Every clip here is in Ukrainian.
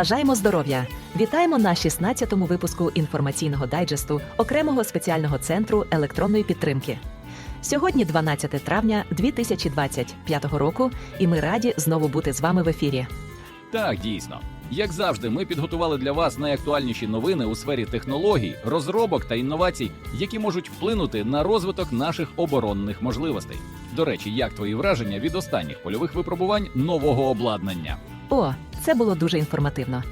Бажаємо здоров'я! Вітаємо на 16-му випуску інформаційного дайджесту окремого спеціального центру електронної підтримки. Сьогодні 12 травня 2025 року, і ми раді знову бути з вами в ефірі. Так, дійсно. Як завжди, ми підготували для вас найактуальніші новини у сфері технологій, розробок та інновацій, які можуть вплинути на розвиток наших оборонних можливостей. До речі, як твої враження від останніх польових випробувань нового обладнання? О, це було дуже інформативно.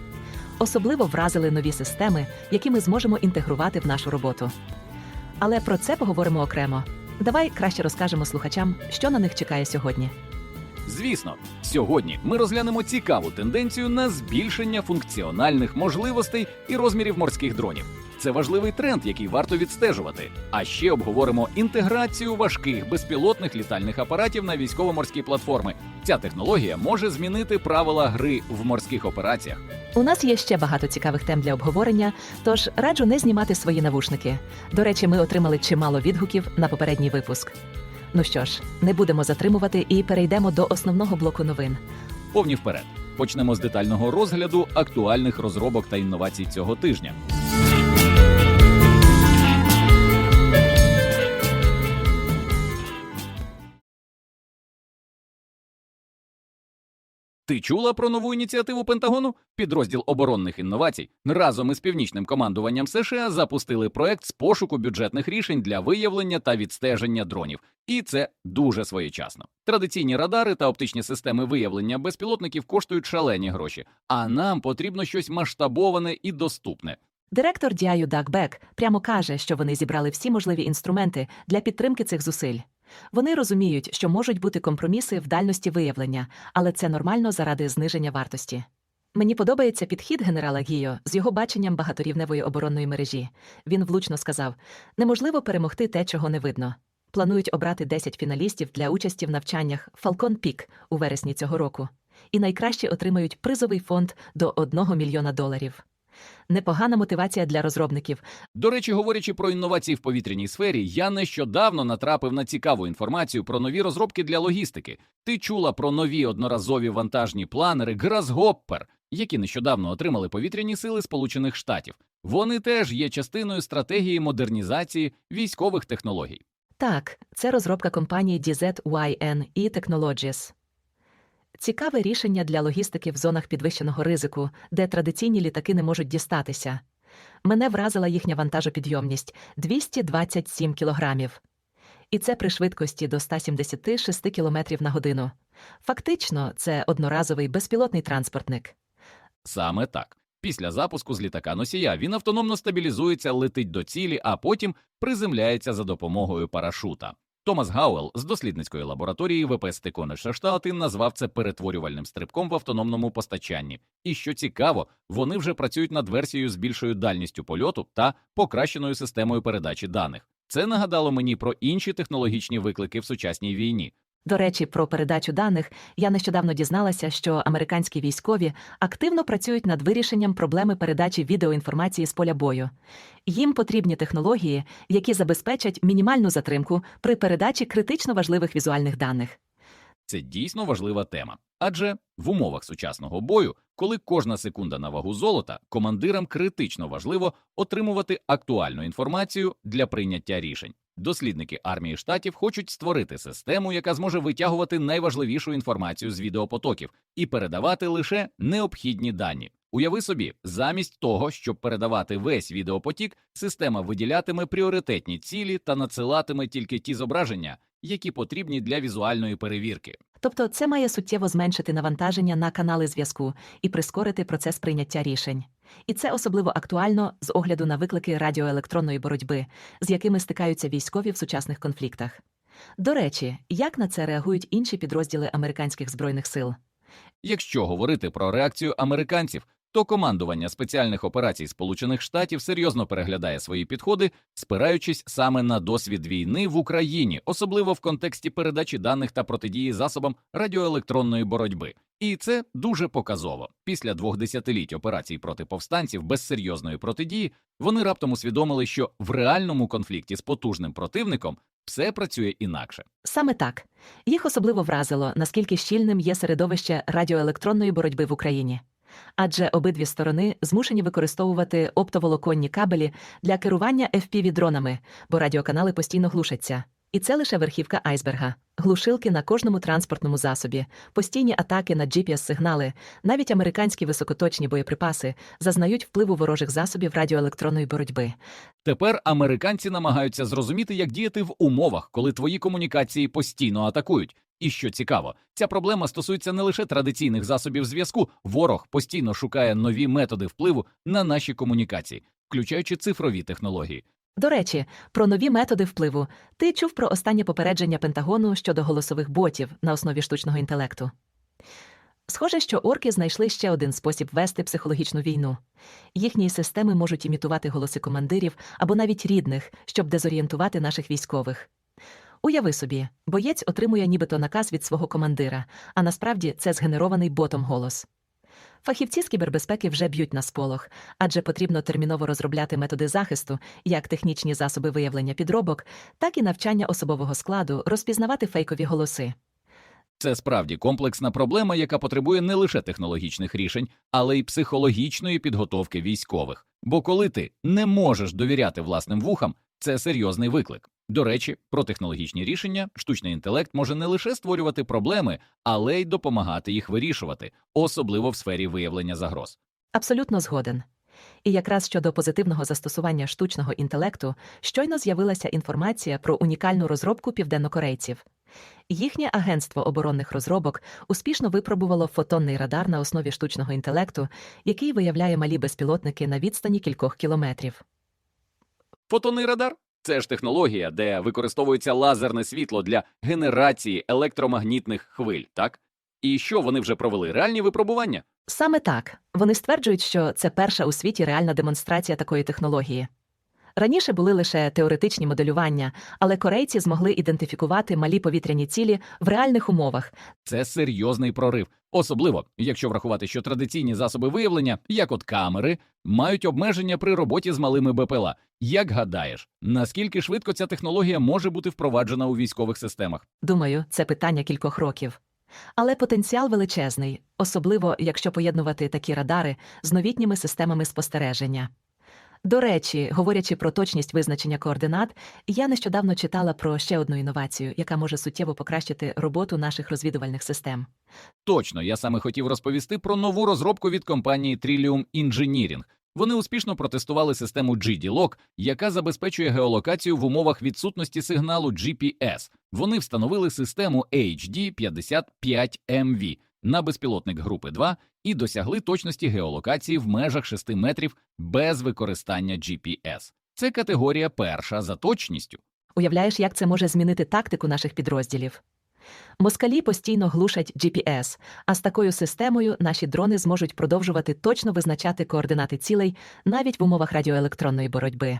Особливо вразили нові системи, які ми зможемо інтегрувати в нашу роботу. Але про це поговоримо окремо. Давай краще розкажемо слухачам, що на них чекає сьогодні. Звісно, сьогодні ми розглянемо цікаву тенденцію на збільшення функціональних можливостей і розмірів морських дронів. Це важливий тренд, який варто відстежувати. А ще обговоримо інтеграцію важких безпілотних літальних апаратів на військово-морські платформи. Ця технологія може змінити правила гри в морських операціях. У нас є ще багато цікавих тем для обговорення, тож раджу не знімати свої навушники. До речі, ми отримали чимало відгуків на попередній випуск. Ну що ж, не будемо затримувати і перейдемо до основного блоку новин. Повні вперед. Почнемо з детального розгляду актуальних розробок та інновацій цього тижня. Ти чула про нову ініціативу Пентагону? Підрозділ оборонних інновацій разом із північним командуванням США запустили проект з пошуку бюджетних рішень для виявлення та відстеження дронів. І це дуже своєчасно. Традиційні радари та оптичні системи виявлення безпілотників коштують шалені гроші, а нам потрібно щось масштабоване і доступне. Директор Діаю Даг Бек прямо каже, що вони зібрали всі можливі інструменти для підтримки цих зусиль. Вони розуміють, що можуть бути компроміси в дальності виявлення, але це нормально заради зниження вартості. Мені подобається підхід генерала Гіо з його баченням багаторівневої оборонної мережі. Він влучно сказав: неможливо перемогти те, чого не видно. Планують обрати 10 фіналістів для участі в навчаннях Falcon Peak у вересні цього року. І найкращі отримають призовий фонд до 1 мільйона доларів. Непогана мотивація для розробників, До речі, говорячи про інновації в повітряній сфері, я нещодавно натрапив на цікаву інформацію про нові розробки для логістики. Ти чула про нові одноразові вантажні планери Grasshopper, які нещодавно отримали повітряні сили Сполучених Штатів. Вони теж є частиною стратегії модернізації військових технологій. Так, це розробка компанії DZYN e Technologies. Цікаве рішення для логістики в зонах підвищеного ризику, де традиційні літаки не можуть дістатися. Мене вразила їхня вантажопідйомність 227 кілограмів. І це при швидкості до 176 км на годину. Фактично, це одноразовий безпілотний транспортник. Саме так. Після запуску з літака носія він автономно стабілізується, летить до цілі, а потім приземляється за допомогою парашута. Томас Гауел з дослідницької лабораторії ВПС Тиконеша Штати назвав це перетворювальним стрибком в автономному постачанні. І що цікаво, вони вже працюють над версією з більшою дальністю польоту та покращеною системою передачі даних. Це нагадало мені про інші технологічні виклики в сучасній війні. До речі, про передачу даних я нещодавно дізналася, що американські військові активно працюють над вирішенням проблеми передачі відеоінформації з поля бою. Їм потрібні технології, які забезпечать мінімальну затримку при передачі критично важливих візуальних даних. Це дійсно важлива тема. Адже в умовах сучасного бою, коли кожна секунда на вагу золота, командирам критично важливо отримувати актуальну інформацію для прийняття рішень. Дослідники армії штатів хочуть створити систему, яка зможе витягувати найважливішу інформацію з відеопотоків і передавати лише необхідні дані. Уяви собі, замість того, щоб передавати весь відеопотік, система виділятиме пріоритетні цілі та надсилатиме тільки ті зображення, які потрібні для візуальної перевірки. Тобто це має суттєво зменшити навантаження на канали зв'язку і прискорити процес прийняття рішень. І це особливо актуально з огляду на виклики радіоелектронної боротьби, з якими стикаються військові в сучасних конфліктах. До речі, як на це реагують інші підрозділи американських збройних сил? Якщо говорити про реакцію американців, то командування спеціальних операцій Сполучених Штатів серйозно переглядає свої підходи, спираючись саме на досвід війни в Україні, особливо в контексті передачі даних та протидії засобам радіоелектронної боротьби. І це дуже показово. Після двох десятиліть операцій проти повстанців без серйозної протидії вони раптом усвідомили, що в реальному конфлікті з потужним противником все працює інакше. Саме так. Їх особливо вразило, наскільки щільним є середовище радіоелектронної боротьби в Україні. Адже обидві сторони змушені використовувати оптоволоконні кабелі для керування FPV-дронами, бо радіоканали постійно глушаться. І це лише верхівка айсберга. Глушилки на кожному транспортному засобі, постійні атаки на GPS-сигнали, навіть американські високоточні боєприпаси зазнають впливу ворожих засобів радіоелектронної боротьби. Тепер американці намагаються зрозуміти, як діяти в умовах, коли твої комунікації постійно атакують. І що цікаво, ця проблема стосується не лише традиційних засобів зв'язку. Ворог постійно шукає нові методи впливу на наші комунікації, включаючи цифрові технології. До речі, про нові методи впливу. Ти чув про останнє попередження Пентагону щодо голосових ботів на основі штучного інтелекту? Схоже, що орки знайшли ще один спосіб вести психологічну війну. Їхні системи можуть імітувати голоси командирів або навіть рідних, щоб дезорієнтувати наших військових. Уяви собі, боєць отримує нібито наказ від свого командира, а насправді це згенерований ботом голос. Фахівці з кібербезпеки вже б'ють на сполох, адже потрібно терміново розробляти методи захисту, як технічні засоби виявлення підробок, так і навчання особового складу розпізнавати фейкові голоси. Це справді комплексна проблема, яка потребує не лише технологічних рішень, але й психологічної підготовки військових. Бо коли ти не можеш довіряти власним вухам, це серйозний виклик. До речі, про технологічні рішення штучний інтелект може не лише створювати проблеми, але й допомагати їх вирішувати, особливо в сфері виявлення загроз. Абсолютно згоден. І якраз щодо позитивного застосування штучного інтелекту щойно з'явилася інформація про унікальну розробку південнокорейців. Їхнє агентство оборонних розробок успішно випробувало фотонний радар на основі штучного інтелекту, який виявляє малі безпілотники на відстані кількох кілометрів. Фотонний радар це ж технологія, де використовується лазерне світло для генерації електромагнітних хвиль, так? І що вони вже провели? Реальні випробування? Саме так вони стверджують, що це перша у світі реальна демонстрація такої технології. Раніше були лише теоретичні моделювання, але корейці змогли ідентифікувати малі повітряні цілі в реальних умовах. Це серйозний прорив, особливо якщо врахувати, що традиційні засоби виявлення, як от камери, мають обмеження при роботі з малими БПЛА. Як гадаєш, наскільки швидко ця технологія може бути впроваджена у військових системах? Думаю, це питання кількох років. Але потенціал величезний, особливо якщо поєднувати такі радари з новітніми системами спостереження. До речі, говорячи про точність визначення координат, я нещодавно читала про ще одну інновацію, яка може суттєво покращити роботу наших розвідувальних систем. Точно, я саме хотів розповісти про нову розробку від компанії Trillium Engineering. Вони успішно протестували систему GD-Lock, яка забезпечує геолокацію в умовах відсутності сигналу GPS. Вони встановили систему HD55MV на безпілотник групи 2 і досягли точності геолокації в межах 6 метрів без використання GPS. Це категорія перша за точністю. Уявляєш, як це може змінити тактику наших підрозділів? Москалі постійно глушать GPS, а з такою системою наші дрони зможуть продовжувати точно визначати координати цілей навіть в умовах радіоелектронної боротьби.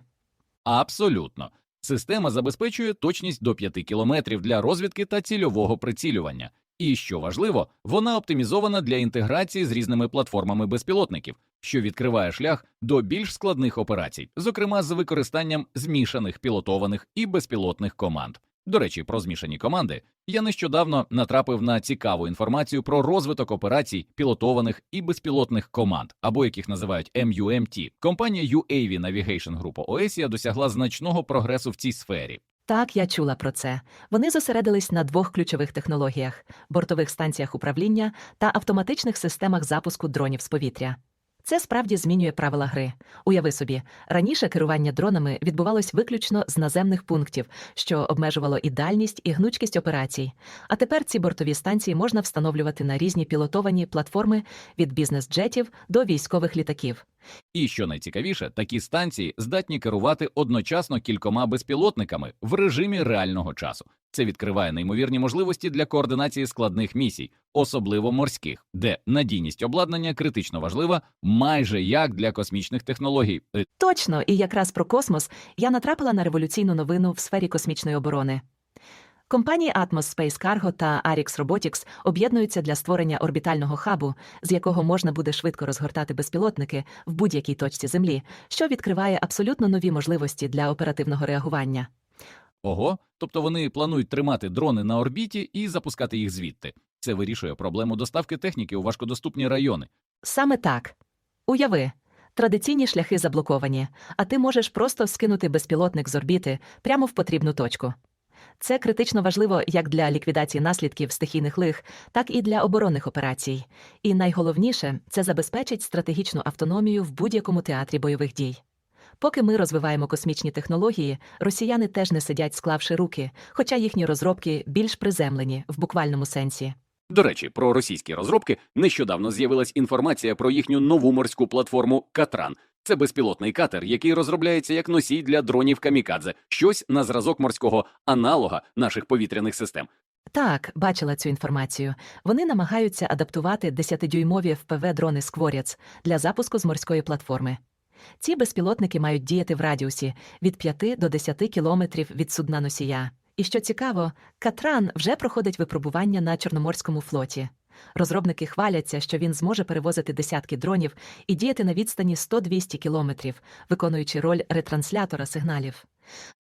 Абсолютно. Система забезпечує точність до 5 кілометрів для розвідки та цільового прицілювання. І що важливо, вона оптимізована для інтеграції з різними платформами безпілотників, що відкриває шлях до більш складних операцій, зокрема з використанням змішаних пілотованих і безпілотних команд. До речі, про змішані команди я нещодавно натрапив на цікаву інформацію про розвиток операцій пілотованих і безпілотних команд, або яких називають MUMT. Компанія UAV Navigation Group OSIA досягла значного прогресу в цій сфері. Так, я чула про це. Вони зосередились на двох ключових технологіях: бортових станціях управління та автоматичних системах запуску дронів з повітря. Це справді змінює правила гри. Уяви собі, раніше керування дронами відбувалось виключно з наземних пунктів, що обмежувало і дальність, і гнучкість операцій. А тепер ці бортові станції можна встановлювати на різні пілотовані платформи від бізнес-джетів до військових літаків. І що найцікавіше, такі станції здатні керувати одночасно кількома безпілотниками в режимі реального часу. Це відкриває неймовірні можливості для координації складних місій, особливо морських, де надійність обладнання критично важлива, майже як для космічних технологій. Е, Точно, і якраз про космос я натрапила на революційну новину в сфері космічної оборони. Компанії Atmos Space Cargo та Arix Robotics об'єднуються для створення орбітального хабу, з якого можна буде швидко розгортати безпілотники в будь-якій точці Землі, що відкриває абсолютно нові можливості для оперативного реагування. Ого, тобто вони планують тримати дрони на орбіті і запускати їх звідти. Це вирішує проблему доставки техніки у важкодоступні райони. Саме так. Уяви, традиційні шляхи заблоковані, а ти можеш просто скинути безпілотник з орбіти прямо в потрібну точку. Це критично важливо як для ліквідації наслідків стихійних лих, так і для оборонних операцій. І найголовніше це забезпечить стратегічну автономію в будь-якому театрі бойових дій. Поки ми розвиваємо космічні технології, росіяни теж не сидять, склавши руки, хоча їхні розробки більш приземлені в буквальному сенсі. До речі, про російські розробки нещодавно з'явилась інформація про їхню нову морську платформу Катран. Це безпілотний катер, який розробляється як носій для дронів камікадзе, щось на зразок морського аналога наших повітряних систем. Так, бачила цю інформацію. Вони намагаються адаптувати 10-дюймові ФПВ-дрони Скворяц для запуску з морської платформи. Ці безпілотники мають діяти в радіусі від 5 до 10 кілометрів від судна носія. І що цікаво, Катран вже проходить випробування на Чорноморському флоті. Розробники хваляться, що він зможе перевозити десятки дронів і діяти на відстані 100-200 кілометрів, виконуючи роль ретранслятора сигналів.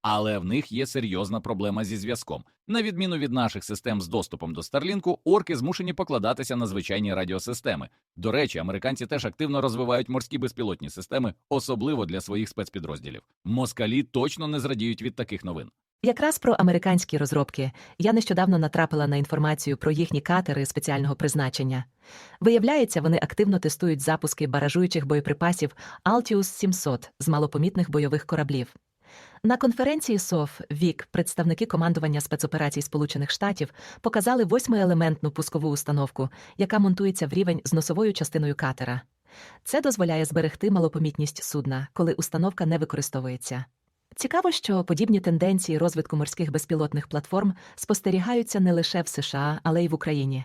Але в них є серйозна проблема зі зв'язком. На відміну від наших систем з доступом до Старлінку, орки змушені покладатися на звичайні радіосистеми. До речі, американці теж активно розвивають морські безпілотні системи, особливо для своїх спецпідрозділів. Москалі точно не зрадіють від таких новин. Якраз про американські розробки я нещодавно натрапила на інформацію про їхні катери спеціального призначення. Виявляється, вони активно тестують запуски баражуючих боєприпасів Altius 700 з малопомітних бойових кораблів. На конференції СОФ ВІК представники командування спецоперацій Сполучених Штатів показали восьмиелементну пускову установку, яка монтується в рівень з носовою частиною катера. Це дозволяє зберегти малопомітність судна, коли установка не використовується. Цікаво, що подібні тенденції розвитку морських безпілотних платформ спостерігаються не лише в США, але й в Україні.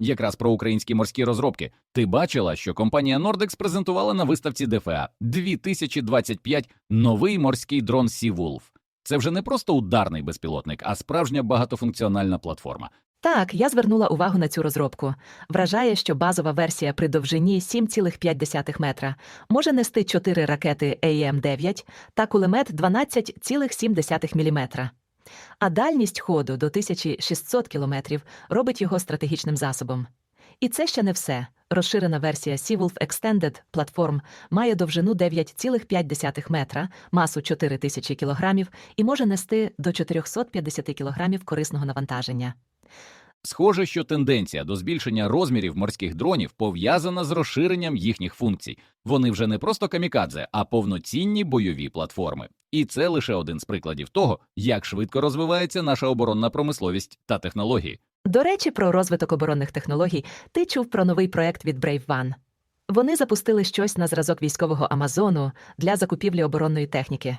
Якраз про українські морські розробки. Ти бачила, що компанія Nordex презентувала на виставці ДФА 2025 новий морський дрон Sea Wolf. Це вже не просто ударний безпілотник, а справжня багатофункціональна платформа. Так, я звернула увагу на цю розробку. Вражає, що базова версія при довжині 7,5 метра може нести 4 ракети АІМ-9 та кулемет 12,7 мм. А дальність ходу до 1600 км робить його стратегічним засобом. І це ще не все. Розширена версія Seawolf Extended Platform має довжину 9,5 метра, масу 4000 кілограмів і може нести до 450 кілограмів корисного навантаження. Схоже, що тенденція до збільшення розмірів морських дронів пов'язана з розширенням їхніх функцій. Вони вже не просто камікадзе, а повноцінні бойові платформи. І це лише один з прикладів того, як швидко розвивається наша оборонна промисловість та технології. До речі, про розвиток оборонних технологій ти чув про новий проект від Brave One. Вони запустили щось на зразок військового Амазону для закупівлі оборонної техніки.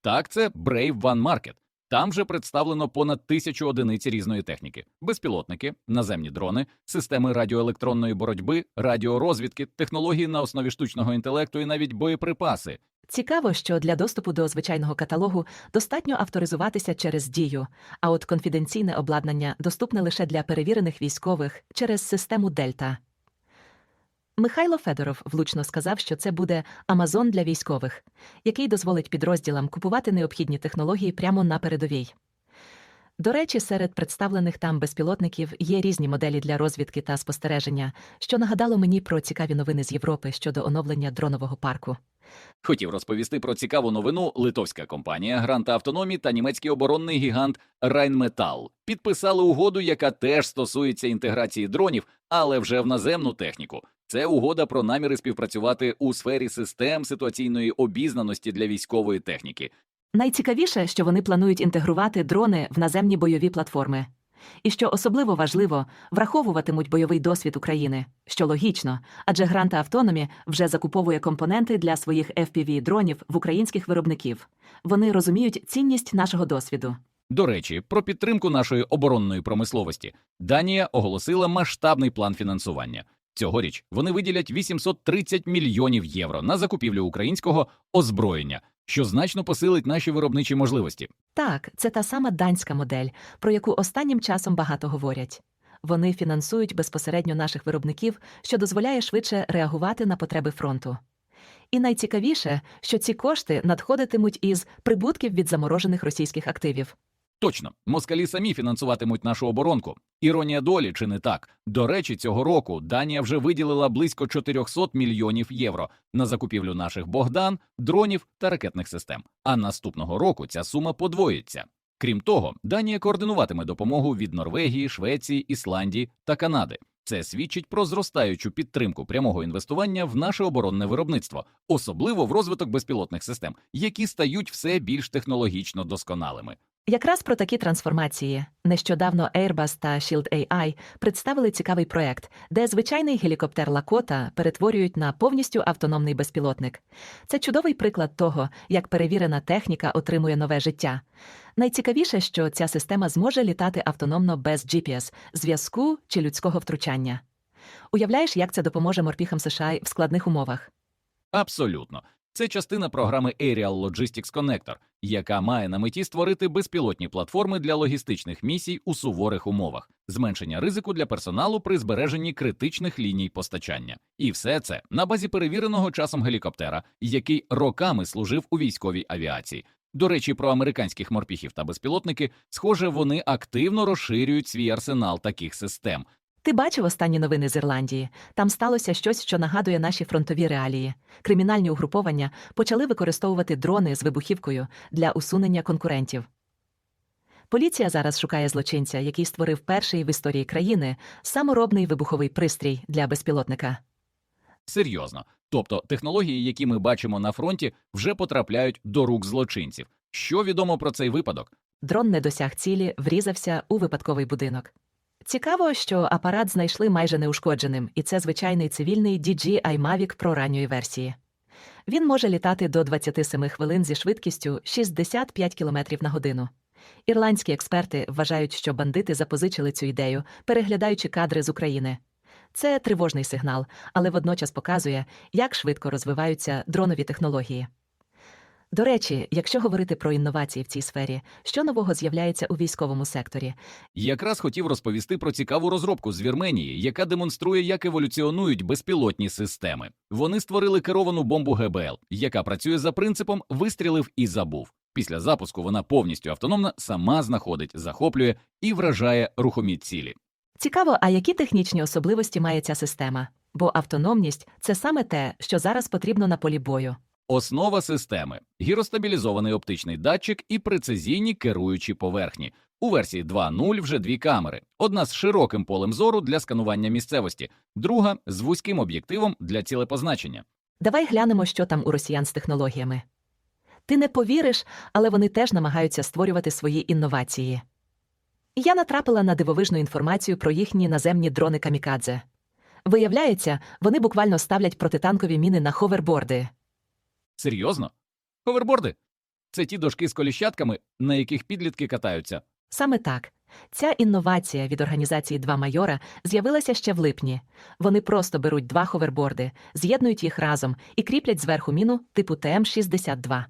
Так, це Brave One Market. Там вже представлено понад тисячу одиниць різної техніки: безпілотники, наземні дрони, системи радіоелектронної боротьби, радіорозвідки, технології на основі штучного інтелекту і навіть боєприпаси. Цікаво, що для доступу до звичайного каталогу достатньо авторизуватися через дію, а от конфіденційне обладнання доступне лише для перевірених військових через систему Дельта. Михайло Федоров влучно сказав, що це буде Амазон для військових, який дозволить підрозділам купувати необхідні технології прямо на передовій. До речі, серед представлених там безпілотників є різні моделі для розвідки та спостереження, що нагадало мені про цікаві новини з Європи щодо оновлення дронового парку. Хотів розповісти про цікаву новину. Литовська компанія Гранта Автономі та німецький оборонний гігант Rheinmetall підписали угоду, яка теж стосується інтеграції дронів, але вже в наземну техніку. Це угода про наміри співпрацювати у сфері систем ситуаційної обізнаності для військової техніки. Найцікавіше, що вони планують інтегрувати дрони в наземні бойові платформи. І що особливо важливо, враховуватимуть бойовий досвід України, що логічно, адже Гранта Автономі вже закуповує компоненти для своїх FPV-дронів в українських виробників. Вони розуміють цінність нашого досвіду. До речі, про підтримку нашої оборонної промисловості Данія оголосила масштабний план фінансування. Цьогоріч вони виділять 830 мільйонів євро на закупівлю українського озброєння, що значно посилить наші виробничі можливості. Так, це та сама данська модель, про яку останнім часом багато говорять. Вони фінансують безпосередньо наших виробників, що дозволяє швидше реагувати на потреби фронту. І найцікавіше, що ці кошти надходитимуть із прибутків від заморожених російських активів. Точно, москалі самі фінансуватимуть нашу оборонку. Іронія долі чи не так? До речі, цього року Данія вже виділила близько 400 мільйонів євро на закупівлю наших Богдан, дронів та ракетних систем. А наступного року ця сума подвоїться. Крім того, Данія координуватиме допомогу від Норвегії, Швеції, Ісландії та Канади. Це свідчить про зростаючу підтримку прямого інвестування в наше оборонне виробництво, особливо в розвиток безпілотних систем, які стають все більш технологічно досконалими. Якраз про такі трансформації нещодавно Airbus та Shield AI представили цікавий проект, де звичайний гелікоптер Лакота перетворюють на повністю автономний безпілотник. Це чудовий приклад того, як перевірена техніка отримує нове життя. Найцікавіше, що ця система зможе літати автономно без GPS, зв'язку чи людського втручання. Уявляєш, як це допоможе морпіхам США в складних умовах? Абсолютно. Це частина програми Aerial Logistics Connector, яка має на меті створити безпілотні платформи для логістичних місій у суворих умовах, зменшення ризику для персоналу при збереженні критичних ліній постачання. І все це на базі перевіреного часом гелікоптера, який роками служив у військовій авіації. До речі, про американських морпіхів та безпілотники, схоже, вони активно розширюють свій арсенал таких систем, Ти бачив останні новини з Ірландії? Там сталося щось, що нагадує наші фронтові реалії. Кримінальні угруповання почали використовувати дрони з вибухівкою для усунення конкурентів. Поліція зараз шукає злочинця, який створив перший в історії країни саморобний вибуховий пристрій для безпілотника. Серйозно. Тобто технології, які ми бачимо на фронті, вже потрапляють до рук злочинців. Що відомо про цей випадок? Дрон не досяг цілі, врізався у випадковий будинок. Цікаво, що апарат знайшли майже неушкодженим, і це звичайний цивільний DJI Mavic Pro ранньої версії. Він може літати до 27 хвилин зі швидкістю 65 км на годину. Ірландські експерти вважають, що бандити запозичили цю ідею, переглядаючи кадри з України. Це тривожний сигнал, але водночас показує, як швидко розвиваються дронові технології. До речі, якщо говорити про інновації в цій сфері, що нового з'являється у військовому секторі? Якраз хотів розповісти про цікаву розробку з Вірменії, яка демонструє, як еволюціонують безпілотні системи. Вони створили керовану бомбу ГБЛ, яка працює за принципом вистрілив і забув. Після запуску вона повністю автономна, сама знаходить, захоплює і вражає рухомі цілі. Цікаво, а які технічні особливості має ця система? Бо автономність це саме те, що зараз потрібно на полі бою. Основа системи гіростабілізований оптичний датчик і прецизійні керуючі поверхні. У версії 2.0 вже дві камери: одна з широким полем зору для сканування місцевості, друга з вузьким об'єктивом для цілепозначення. Давай глянемо, що там у росіян з технологіями. Ти не повіриш, але вони теж намагаються створювати свої інновації. Я натрапила на дивовижну інформацію про їхні наземні дрони камікадзе. Виявляється, вони буквально ставлять протитанкові міни на ховерборди. Серйозно? Ховерборди? Це ті дошки з коліщатками, на яких підлітки катаються. Саме так. Ця інновація від організації Два майора з'явилася ще в липні. Вони просто беруть два ховерборди, з'єднують їх разом і кріплять зверху міну типу ТМ-62.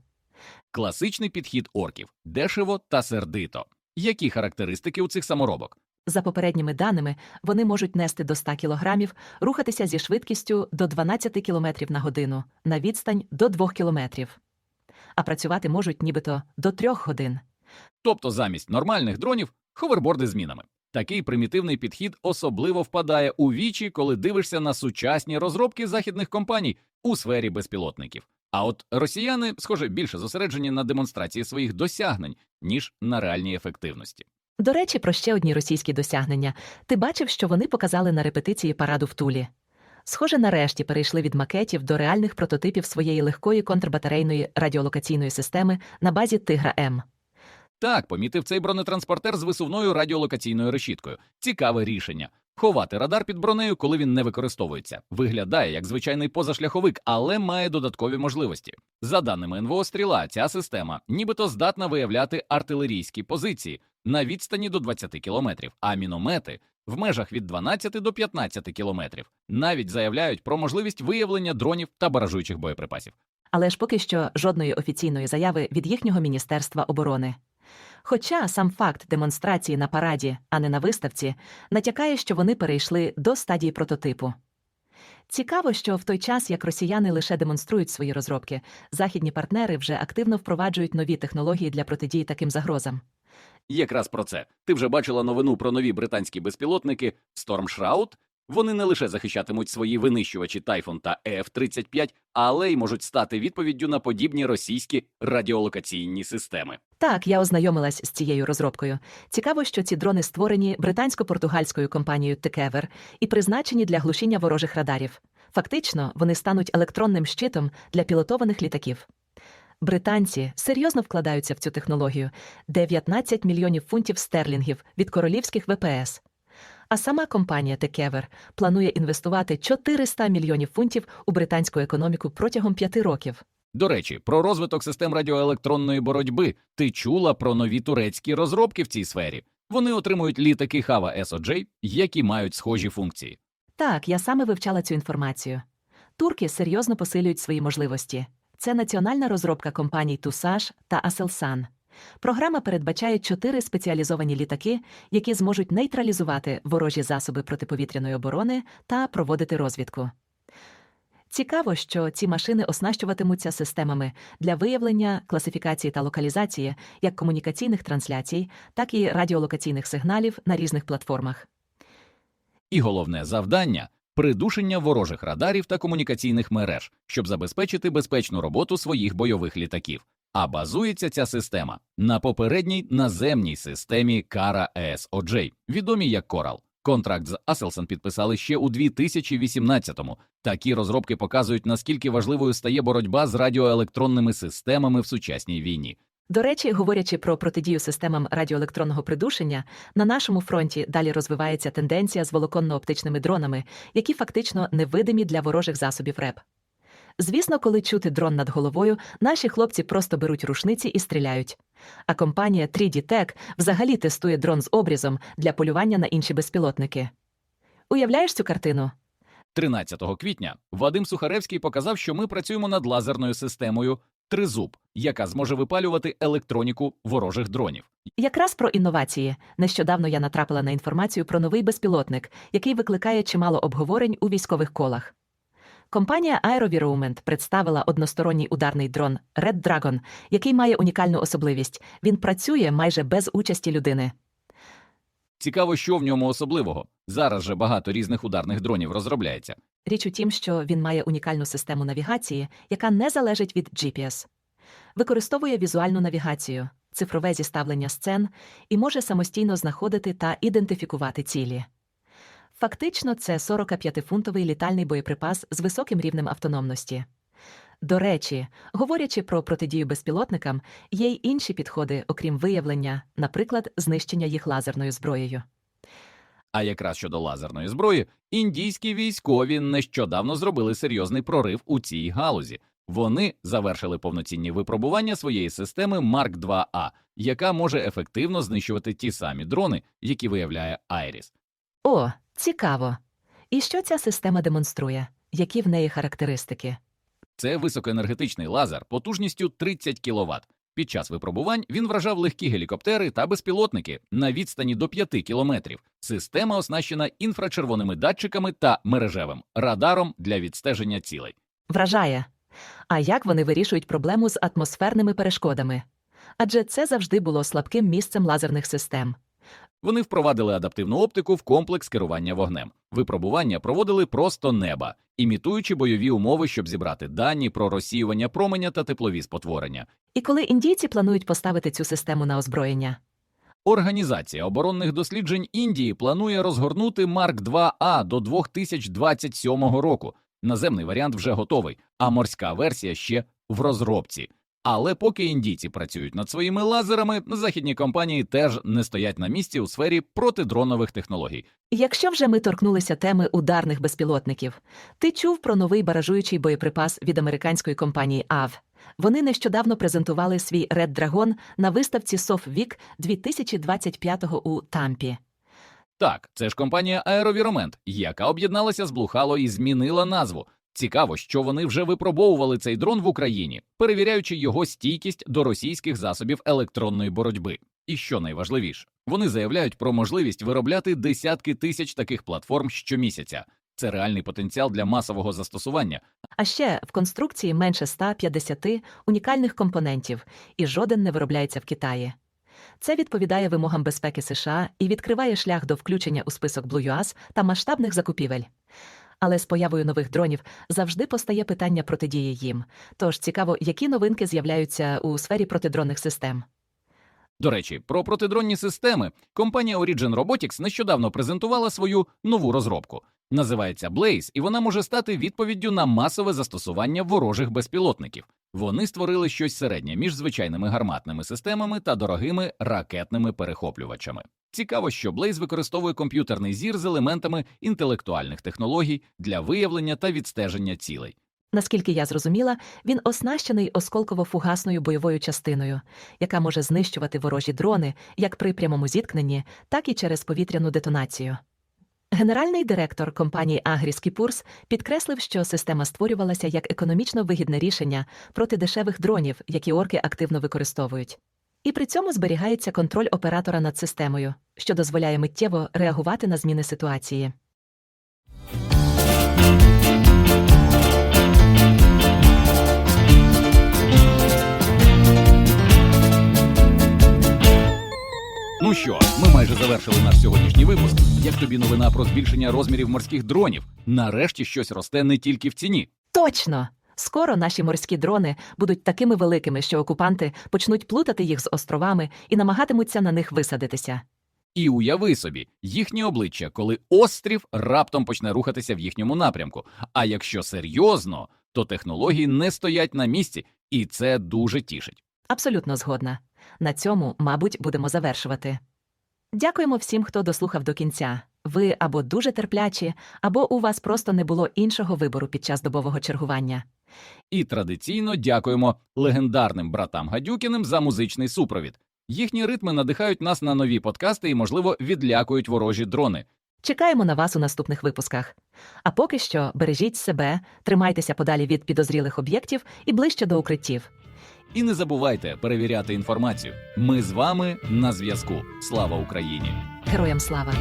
Класичний підхід орків дешево та сердито. Які характеристики у цих саморобок? За попередніми даними, вони можуть нести до 100 кілограмів, рухатися зі швидкістю до 12 км на годину, на відстань до 2 кілометрів. А працювати можуть нібито до 3 годин. Тобто замість нормальних дронів ховерборди з мінами. Такий примітивний підхід особливо впадає у вічі, коли дивишся на сучасні розробки західних компаній у сфері безпілотників. А от росіяни, схоже, більше зосереджені на демонстрації своїх досягнень, ніж на реальній ефективності. До речі, про ще одні російські досягнення. Ти бачив, що вони показали на репетиції параду в Тулі. Схоже, нарешті перейшли від макетів до реальних прототипів своєї легкої контрбатарейної радіолокаційної системи на базі Тигра М. Так, помітив цей бронетранспортер з висувною радіолокаційною решіткою. Цікаве рішення. Ховати радар під бронею, коли він не використовується. Виглядає як звичайний позашляховик, але має додаткові можливості. За даними НВО Стріла, ця система нібито здатна виявляти артилерійські позиції на відстані до 20 кілометрів, а міномети в межах від 12 до 15 кілометрів. Навіть заявляють про можливість виявлення дронів та баражуючих боєприпасів. Але ж поки що жодної офіційної заяви від їхнього Міністерства оборони. Хоча сам факт демонстрації на параді, а не на виставці, натякає, що вони перейшли до стадії прототипу. Цікаво, що в той час, як росіяни лише демонструють свої розробки, західні партнери вже активно впроваджують нові технології для протидії таким загрозам. Якраз про це. Ти вже бачила новину про нові британські безпілотники Storm Shroud? Вони не лише захищатимуть свої винищувачі Typhoon та F-35, але й можуть стати відповіддю на подібні російські радіолокаційні системи. Так, я ознайомилась з цією розробкою. Цікаво, що ці дрони створені британсько-португальською компанією Текевер і призначені для глушіння ворожих радарів. Фактично, вони стануть електронним щитом для пілотованих літаків. Британці серйозно вкладаються в цю технологію 19 мільйонів фунтів стерлінгів від королівських ВПС. А сама компанія Текевер планує інвестувати 400 мільйонів фунтів у британську економіку протягом п'яти років. До речі, про розвиток систем радіоелектронної боротьби ти чула про нові турецькі розробки в цій сфері. Вони отримують літаки Хава SOJ, які мають схожі функції. Так, я саме вивчала цю інформацію. Турки серйозно посилюють свої можливості. Це національна розробка компаній Тусаш та Aselsan. Програма передбачає чотири спеціалізовані літаки, які зможуть нейтралізувати ворожі засоби протиповітряної оборони та проводити розвідку. Цікаво, що ці машини оснащуватимуться системами для виявлення, класифікації та локалізації як комунікаційних трансляцій, так і радіолокаційних сигналів на різних платформах. І головне завдання придушення ворожих радарів та комунікаційних мереж, щоб забезпечити безпечну роботу своїх бойових літаків. А базується ця система на попередній наземній системі Кара ESOJ, відомій як Корал. Контракт з Aselsan підписали ще у 2018-му. Такі розробки показують, наскільки важливою стає боротьба з радіоелектронними системами в сучасній війні. До речі, говорячи про протидію системам радіоелектронного придушення, на нашому фронті далі розвивається тенденція з волоконно-оптичними дронами, які фактично невидимі для ворожих засобів РЕП. Звісно, коли чути дрон над головою, наші хлопці просто беруть рушниці і стріляють. А компанія 3D Tech взагалі тестує дрон з обрізом для полювання на інші безпілотники. Уявляєш цю картину? 13 квітня Вадим Сухаревський показав, що ми працюємо над лазерною системою Тризуб, яка зможе випалювати електроніку ворожих дронів. Якраз про інновації. Нещодавно я натрапила на інформацію про новий безпілотник, який викликає чимало обговорень у військових колах. Компанія Aerovironment представила односторонній ударний дрон Red Dragon, який має унікальну особливість. Він працює майже без участі людини. Цікаво, що в ньому особливого. Зараз же багато різних ударних дронів розробляється. Річ у тім, що він має унікальну систему навігації, яка не залежить від GPS. Використовує візуальну навігацію, цифрове зіставлення сцен і може самостійно знаходити та ідентифікувати цілі. Фактично, це 45-фунтовий літальний боєприпас з високим рівнем автономності. До речі, говорячи про протидію безпілотникам, є й інші підходи, окрім виявлення, наприклад, знищення їх лазерною зброєю. А якраз щодо лазерної зброї, індійські військові нещодавно зробили серйозний прорив у цій галузі. Вони завершили повноцінні випробування своєї системи Mark 2A, яка може ефективно знищувати ті самі дрони, які виявляє Айріс. О, цікаво. І що ця система демонструє? Які в неї характеристики? Це високоенергетичний лазер потужністю 30 кВт. Під час випробувань він вражав легкі гелікоптери та безпілотники на відстані до 5 кілометрів. Система оснащена інфрачервоними датчиками та мережевим радаром для відстеження цілей. Вражає. А як вони вирішують проблему з атмосферними перешкодами? Адже це завжди було слабким місцем лазерних систем. Вони впровадили адаптивну оптику в комплекс керування вогнем. Випробування проводили просто неба, імітуючи бойові умови, щоб зібрати дані про розсіювання променя та теплові спотворення. І коли індійці планують поставити цю систему на озброєння? Організація оборонних досліджень Індії планує розгорнути Марк 2А до 2027 року. Наземний варіант вже готовий, а морська версія ще в розробці. Але поки індійці працюють над своїми лазерами, західні компанії теж не стоять на місці у сфері протидронових технологій. Якщо вже ми торкнулися теми ударних безпілотників, ти чув про новий баражуючий боєприпас від американської компанії АВ. Вони нещодавно презентували свій Red Dragon на виставці SOFWEEK 2025 у Тампі. Так, це ж компанія Aerovironment, яка об'єдналася з Blue і змінила назву. Цікаво, що вони вже випробовували цей дрон в Україні, перевіряючи його стійкість до російських засобів електронної боротьби. І що найважливіше, вони заявляють про можливість виробляти десятки тисяч таких платформ щомісяця. Це реальний потенціал для масового застосування. А ще в конструкції менше 150 унікальних компонентів, і жоден не виробляється в Китаї. Це відповідає вимогам безпеки США і відкриває шлях до включення у список Blue та масштабних закупівель. Але з появою нових дронів завжди постає питання протидії їм. Тож цікаво, які новинки з'являються у сфері протидронних систем. До речі, про протидронні системи компанія Origin Robotics нещодавно презентувала свою нову розробку. Називається Blaze, і вона може стати відповіддю на масове застосування ворожих безпілотників. Вони створили щось середнє між звичайними гарматними системами та дорогими ракетними перехоплювачами. Цікаво, що Blaze використовує комп'ютерний зір з елементами інтелектуальних технологій для виявлення та відстеження цілей. Наскільки я зрозуміла, він оснащений осколково-фугасною бойовою частиною, яка може знищувати ворожі дрони як при прямому зіткненні, так і через повітряну детонацію. Генеральний директор компанії Агріс Кіпурс підкреслив, що система створювалася як економічно вигідне рішення проти дешевих дронів, які орки активно використовують. І при цьому зберігається контроль оператора над системою, що дозволяє миттєво реагувати на зміни ситуації. Ну що, ми майже завершили наш сьогоднішній випуск. Як тобі новина про збільшення розмірів морських дронів? Нарешті щось росте не тільки в ціні. Точно! Скоро наші морські дрони будуть такими великими, що окупанти почнуть плутати їх з островами і намагатимуться на них висадитися. І уяви собі, їхні обличчя, коли острів раптом почне рухатися в їхньому напрямку. А якщо серйозно, то технології не стоять на місці, і це дуже тішить. Абсолютно згодна. На цьому, мабуть, будемо завершувати. Дякуємо всім, хто дослухав до кінця. Ви або дуже терплячі, або у вас просто не було іншого вибору під час добового чергування. І традиційно дякуємо легендарним братам Гадюкіним за музичний супровід. Їхні ритми надихають нас на нові подкасти і, можливо, відлякують ворожі дрони. Чекаємо на вас у наступних випусках. А поки що бережіть себе, тримайтеся подалі від підозрілих об'єктів і ближче до укриттів. І не забувайте перевіряти інформацію. Ми з вами на зв'язку. Слава Україні! Героям слава!